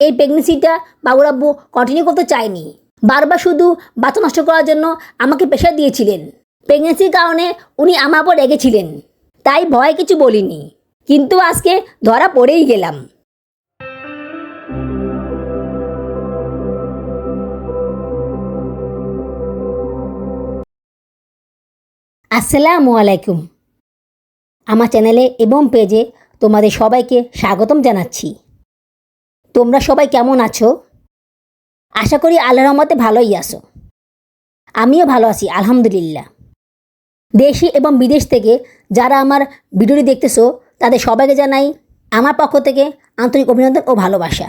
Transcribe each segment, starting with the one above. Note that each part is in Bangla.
এই প্রেগনেন্সিটা বাবুরাব্বু কন্টিনিউ করতে চায়নি। বারবার শুধু বাচ্চা নষ্ট করার জন্য আমাকে প্রেশার দিয়েছিলেন। প্রেগনেন্সির কারণে উনি আমার উপর রেগেছিলেন। তাই ভয় কিছু বলিনি। কিন্তু আজকে ধরা পড়েই গেলাম। আসসালামু আলাইকুম। আমার চ্যানেলে এবং পেজে তোমাদের সবাইকে স্বাগতম জানাচ্ছি। তোমরা সবাই কেমন আছো? আশা করি আল্লাহ রহমতে ভালোই আছো। আমিও ভালো আছি, আলহামদুলিল্লাহ। দেশি এবং বিদেশ থেকে যারা আমার ভিডিওটি দেখতেছো, তাদের সবাইকে জানাই আমার পক্ষ থেকে আন্তরিক অভিনন্দন ও ভালোবাসা।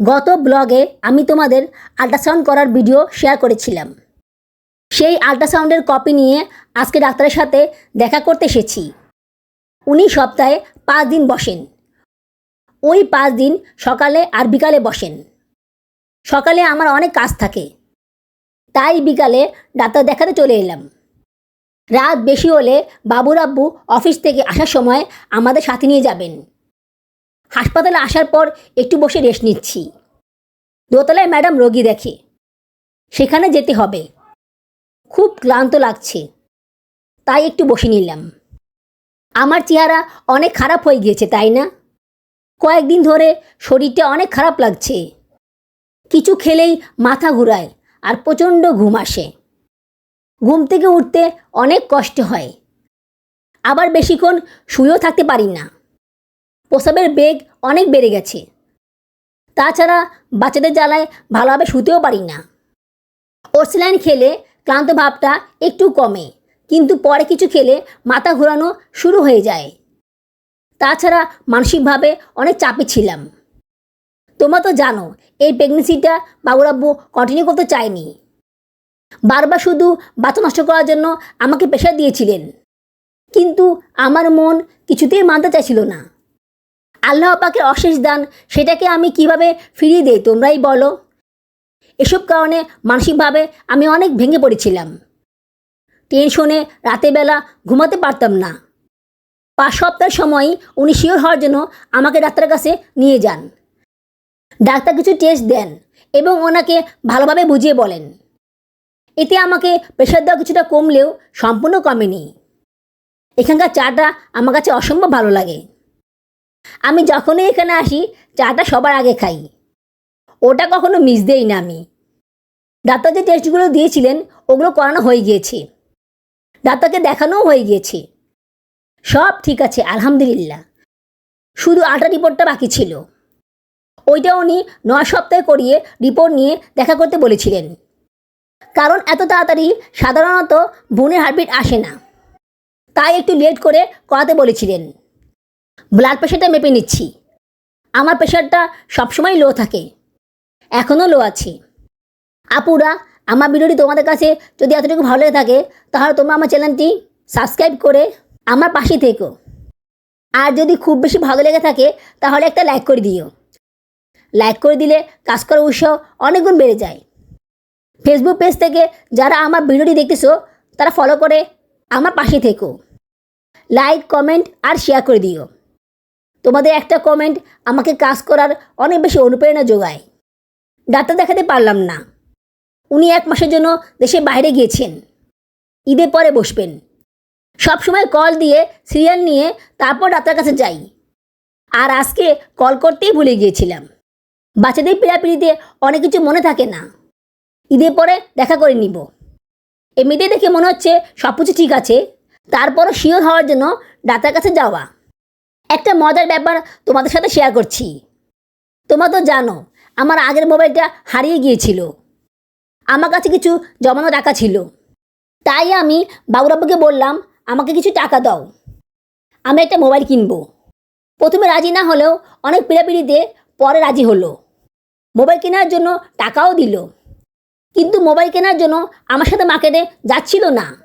গত ব্লগে আমি তোমাদের আল্ট্রাসাউন্ড করার ভিডিও শেয়ার করেছিলাম। সেই আল্ট্রাসাউন্ডের কপি নিয়ে আজকে ডাক্তারের সাথে দেখা করতে এসেছি। উনি সপ্তাহে পাঁচ দিন বসেন। ওই পাঁচ দিন সকালে আর বিকালে বসেন। সকালে আমার অনেক কাজ থাকে। তাই বিকালে ডাক্তার দেখাতে চলে এলাম। রাত বেশি হলে বাবুর আব্বু অফিস থেকে আসার সময় আমাদের সাথে নিয়ে যাবেন। হাসপাতালে আসার পর একটু বসে রেস্ট নিচ্ছি। দোতলায় ম্যাডাম রোগী দেখে। সেখানে যেতে হবে। খুব ক্লান্ত লাগছে। তাই একটু বসে নিলাম। আমার চেহারা অনেক খারাপ হয়ে গিয়েছে, তাই না? কয়েকদিন ধরে শরীরটা অনেক খারাপ লাগছে। কিছু খেলেই মাথা ঘুরায় আর প্রচণ্ড ঘুম আসে। ঘুম থেকে উঠতে অনেক কষ্ট হয়। আবার বেশিক্ষণ শুয়েও থাকতে পারি না। প্রসাবের বেগ অনেক বেড়ে গেছে। তাছাড়া বাচ্চাদের জ্বালায় ভালোভাবে শুতেও পারি না। ওরসিলাইন খেলে ক্লান্ত ভাবটা একটু কমে, কিন্তু পরে কিছু খেলে মাথা ঘোরানো শুরু হয়ে যায়। তাছাড়া মানসিকভাবে অনেক চাপে ছিলাম। তোমরা তো জানো, এই প্রেগনেন্সিটা বাবুরাব্বু কন্টিনিউ করতে চায়নি। বারবার শুধু বাচ্চা নষ্ট করার জন্য আমাকে প্রেশার দিয়েছিলেন। কিন্তু আমার মন কিছুতেই মানতে চাইছিল না। আল্লাহ পাকের অশেষ দান, সেটাকে আমি কীভাবে ফিরিয়ে দেই তোমরাই বলো? এসব কারণে মানসিকভাবে আমি অনেক ভেঙে পড়েছিলাম। টেনশনে রাতেবেলা ঘুমাতে পারতাম না। পাঁচ সপ্তাহের সময় উনি শিওর হওয়ার জন্য আমাকে ডাক্তারের কাছে নিয়ে যান। ডাক্তার কিছু টেস্ট দেন এবং ওনাকে ভালোভাবে বুঝিয়ে বলেন। এতে আমাকে প্রেশার দেওয়া কিছুটা কমলেও সম্পূর্ণ কমেনি। এখানকার চাটা আমার কাছে অসম্ভব ভালো লাগে। আমি যখনই এখানে আসি, চাটা সবার আগে খাই। ওটা কখনো মিস দেই না আমি। ডাক্তার যে টেস্টগুলো দিয়েছিলেন, ওগুলো করানো হয়ে গিয়েছে। ডাক্তারকে দেখানোও হয়ে গিয়েছে। সব ঠিক আছে, আলহামদুলিল্লাহ। শুধু আটা রিপোর্টটা বাকি ছিল। ওইটা উনি নয় সপ্তাহে করিয়ে রিপোর্ট নিয়ে দেখা করতে বলেছিলেন। কারণ এত তাড়াতাড়ি সাধারণত বোনের হার্টবিট আসে না। তাই একটু লেট করে করাতে বলেছিলেন। ব্লাড প্রেশারটা মেপে নিচ্ছি। আমার প্রেশারটা সবসময় লো থাকে। এখনও লো আছে। আপুরা, আমার ভিডিওটি তোমাদের কাছে যদি এতটুকু ভালো লেগে থাকে, তাহলে তোমরা আমার চ্যানেলটি সাবস্ক্রাইব করে আমার পাশে থেকো। আর যদি খুব বেশি ভালো লেগে থাকে, তাহলে একটা লাইক করে দিও। লাইক করে দিলে কাজ করার উৎসাহ অনেক গুণ বেড়ে যায়। ফেসবুক পেজ থেকে যারা আমার ভিডিওটি দেখতেছো, তারা ফলো করে আমার পাশে থেকো। লাইক কমেন্ট আর শেয়ার করে দিও। তোমাদের একটা কমেন্ট আমাকে কাজ করার অনেক বেশি অনুপ্রেরণা যোগায়। ডাক্তার দেখাতে পারলাম না। উনি এক মাসের জন্য দেশের বাইরে গিয়েছেন। ঈদের পরে বসবেন। সবসময় কল দিয়ে, সিরিয়াল নিয়ে তারপর ডাক্তার কাছে যাই। আর আজকে কল করতেই ভুলে গিয়েছিলাম। বাচ্চাদের পিড়াপিড়িতে অনেক কিছু মনে থাকে না। ঈদের পরে দেখা করে নিব। এমনিতে দেখে মনে হচ্ছে সব কিছু ঠিক আছে। তারপরও শিওর হওয়ার জন্য ডাক্তার কাছে যাওয়া। একটা মজার ব্যাপার তোমাদের সাথে শেয়ার করছি। তোমরা তো জানো, আমার আগের মোবাইলটা হারিয়ে গিয়েছিল। আমার কাছে কিছু জমানো টাকা ছিল। তাই আমি বাবুরাব্বুকে বললাম আমাকে কিছু টাকা দাও। আমি একটা মোবাইল কিনবো। প্রথমে রাজি না হলেও অনেক পিড়াপিড়িতে পরে রাজি হলো। মোবাইল কেনার জন্য টাকাও দিল। কিন্তু মোবাইল কেনার জন্য আমার সাথে মার্কেটে যাচ্ছিল না।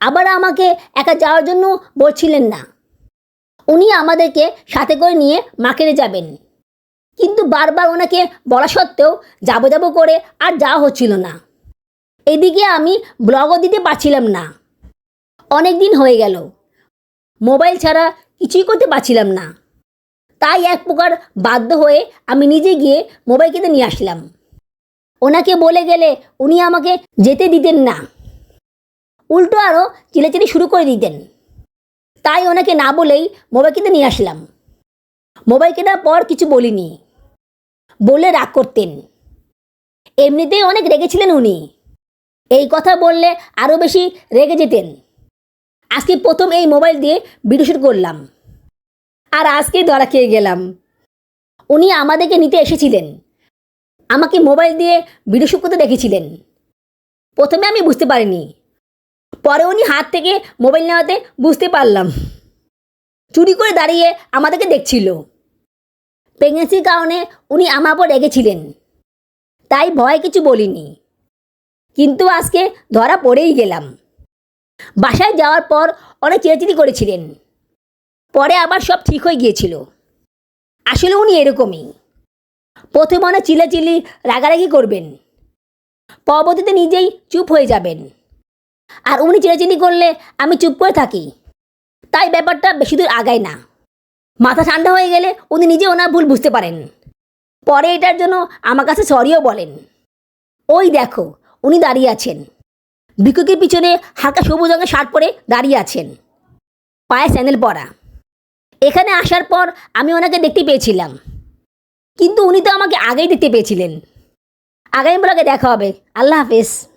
আবার আমাকে একা যাওয়ার জন্য বলছিলেন না। উনি আমাদেরকে সাথে করে নিয়ে মার্কেটে যাবেন। কিন্তু বারবার ওনাকে বলা সত্ত্বেও যাব যাব করে আর যাওয়া হচ্ছিল না। এদিকে আমি ব্লগও দিতে পারছিলাম না। অনেক দিন হয়ে গেল। মোবাইল ছাড়া কিছুই করতে পারছিলাম না। তাই এক প্রকার বাধ্য হয়ে আমি নিজে গিয়ে মোবাইল কিনে নিয়ে আসলাম। ওনাকে বলে গেলে উনি আমাকে যেতে দিতেন না। উল্টো আরও চিলেচিলি শুরু করে দিতেন। তাই ওনাকে না বলেই মোবাইল কিনতে নিয়ে আসলাম। মোবাইল কেনার পর কিছু বলিনি। বলে রাগ করতেন। এমনিতেই অনেক রেগেছিলেন উনি। এই কথা বললে আরও বেশি রেগে যেতেন। আজকে প্রথম এই মোবাইল দিয়ে ভিডিও শুট করলাম। আর আজকেই ধরা খেয়ে গেলাম। উনি আমাদেরকে নিতে এসেছিলেন। আমাকে মোবাইল দিয়ে ভিডিও শুট করতে দেখেছিলেন। প্রথমে আমি বুঝতে পারিনি। পরে উনি হাত থেকে মোবাইল নেওয়াতে বুঝতে পারলাম। চুরি করে দাঁড়িয়ে আমাদেরকে দেখছিল। প্রেগনেন্সির কারণে উনি আমার উপর রেগেছিলেন। তাই ভয় কিছু বলিনি। কিন্তু আজকে ধরা পড়েই গেলাম। বাসায় যাওয়ার পর অনেক চিরাচিরি করেছিলেন। পরে আবার সব ঠিক হয়ে গিয়েছিল। আসলে উনি এরকমই। প্রথমে অনেক চিলাচিলি রাগারাগি করবেন। পরবর্তীতে নিজেই চুপ হয়ে যাবেন। আর উনি চিলাচিলি করলে আমি চুপ করে থাকি। তাই ব্যাপারটা বেশি দূর আগায় না। মাথা ঠান্ডা হয়ে গেলে উনি নিজে ওনার ভুল বুঝতে পারেন। পরে এটার জন্য আমার কাছে সরিও বলেন। ওই দেখো, উনি দাঁড়িয়ে আছেন। ভিক্ষুকের পিছনে হালকা সবুজ রঙের শার্ট পরে দাঁড়িয়ে আছেন। পায়ে স্যান্ডেল পরা। এখানে আসার পর আমি ওনাকে দেখতে পেয়েছিলাম। কিন্তু উনি তো আমাকে আগেই দেখতে পেয়েছিলেন। আগামী ব্লগে দেখা হবে। আল্লাহ হাফেজ।